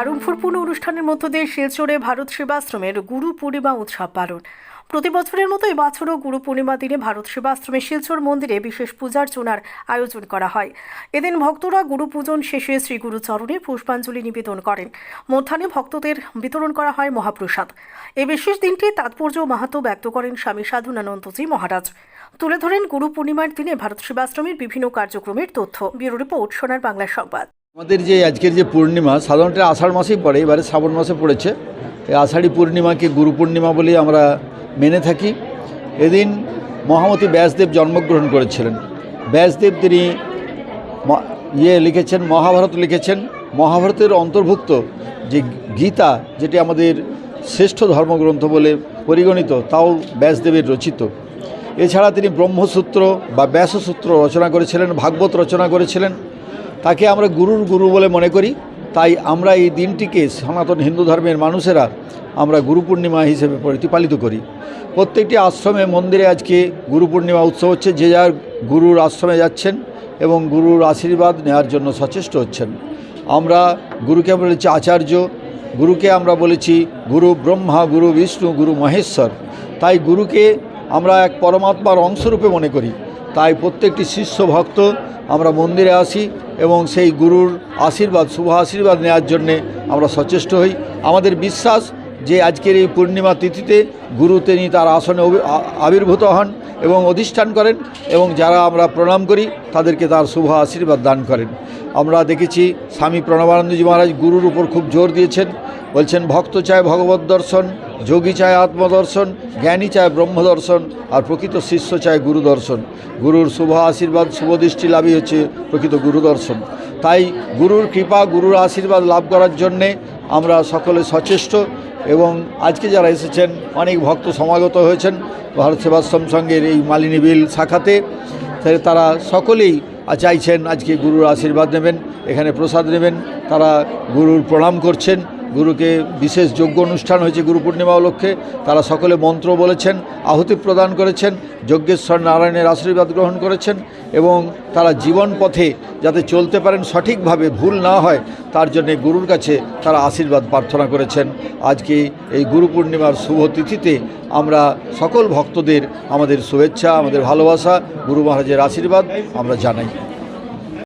আড়ম্বরপূর্ণ অনুষ্ঠানের মধ্য দিয়ে শিলচরে ভারত সেবাশ্রমের গুরু পূর্ণিমা উৎসব পালন। প্রতি বছরের মতো এবছরও গুরু পূর্ণিমা দিনে ভারত সেবাশ্রমের শিলচর মন্দিরে বিশেষ পূজার্চনার আয়োজন করা হয়। এদিন ভক্তরা গুরু পূজন শেষে শ্রী গুরু চরণে পুষ্পাঞ্জলি নিবেদন করেন। মধ্যাহ্নে ভক্তদের বিতরণ করা হয় মহাপ্রসাদ। এই বিশেষ দিনটি তাৎপর্য ও মাহাত্ম ব্যক্ত করেন স্বামী সাধুনানন্দজি মহারাজ। তুলে ধরেন গুরু পূর্ণিমার দিনে ভারত সেবাশ্রমের বিভিন্ন কার্যক্রমের তথ্য। ব্যুরো রিপোর্ট সোনার বাংলা সংবাদ। আমাদের যে আজকের যে পূর্ণিমা, সাধারণত আষাঢ় মাসেই পড়ে, এবারে শ্রাবণ মাসে পড়েছে। এই আষাঢ়ী পূর্ণিমাকে গুরু পূর্ণিমা বলে আমরা মেনে থাকি। এদিন মহামতি ব্যাসদেব জন্মগ্রহণ করেছিলেন। ব্যাসদেব তিনি ইয়ে লিখেছেন, মহাভারত লিখেছেন। মহাভারতের অন্তর্ভুক্ত যে গীতা, যেটি আমাদের শ্রেষ্ঠ ধর্মগ্রন্থ বলে পরিগণিত, তাও ব্যাসদেবের রচিত। এছাড়া তিনি ব্রহ্মসূত্র বা ব্যাসসূত্র রচনা করেছিলেন, ভাগবত রচনা করেছিলেন। তাকে আমরা গুরুর গুরু বলে মনে করি। তাই আমরা এই দিনটিকে সনাতন হিন্দু ধর্মের মানুষেরা আমরা গুরু পূর্ণিমা হিসেবে প্রতিপালিত করি। প্রত্যেকটি আশ্রমে মন্দিরে আজকে গুরু পূর্ণিমা উৎসব হচ্ছে, যে যার গুরুর আশ্রমে যাচ্ছেন এবং গুরুর আশীর্বাদ নেওয়ার জন্য সচেষ্ট হচ্ছেন। আমরা গুরুকে বলেছি আচার্য, গুরুকে আমরা বলেছি গুরু ব্রহ্মা, গুরু বিষ্ণু, গুরু মহেশ্বর। তাই গুরুকে আমরা এক পরমাত্মার অংশরূপে মনে করি। তাই প্রত্যেকটি শিষ্য ভক্ত আমরা মন্দিরে আসি এবং সেই গুরুর আশীর্বাদ, শুভ আশীর্বাদ নেওয়ার জন্যে আমরা সচেষ্ট হই। আমাদের বিশ্বাস যে আজকের এই পূর্ণিমা তিথিতে গুরু তিনি তার আসনে আবির্ভূত হন এবং অধিষ্ঠান করেন এবং যারা আমরা প্রণাম করি তাদেরকে তার শুভ আশীর্বাদ দান করেন। আমরা দেখেছি স্বামী প্রণবানন্দজি মহারাজ গুরুর উপর খুব জোর দিয়েছেন। বলছেন, ভক্ত চায় ভগবত দর্শন। যোগী চায় আত্মদর্শন, জ্ঞানী চায় ব্রহ্মদর্শন, আর প্রকৃত শিষ্য চায় গুরুদর্শন। গুরুর শুভ আশীর্বাদ, শুভ দৃষ্টি লাভই হচ্ছে প্রকৃত গুরুদর্শন। তাই গুরুর কৃপা, গুরুর আশীর্বাদ লাভ করার জন্যে আমরা সকলে সচেষ্ট এবং আজকে যারা এসেছেন, অনেক ভক্ত সমাগত হয়েছেন ভারত সেবাশ্রম সঙ্গের এই মালিনী বিল শাখাতে। তারা সকলেই চাইছেন আজকে গুরুর আশীর্বাদ নেবেন, এখানে প্রসাদ নেবেন, তারা গুরুর প্রণাম করছেন। গুরুকে বিশেষ যোগ্য অনুষ্ঠান হয়েছে গুরু পূর্ণিমা উপলক্ষে। তারা সকলে মন্ত্র বলেছেন, আহুতি প্রদান করেছেন, যজ্ঞেশ্বর নারায়ণের আশীর্বাদ গ্রহণ করেছেন এবং তারা জীবন পথে যাতে চলতে পারেন সঠিকভাবে ভুল না হয়, তার জন্যে গুরুর কাছে তারা আশীর্বাদ প্রার্থনা করেছেন। আজকে এই গুরু পূর্ণিমার শুভ তিথিতে আমরা সকল ভক্তদের আমাদের শুভেচ্ছা, আমাদের ভালোবাসা, গুরু মহারাজের আশীর্বাদ আমরা জানাই।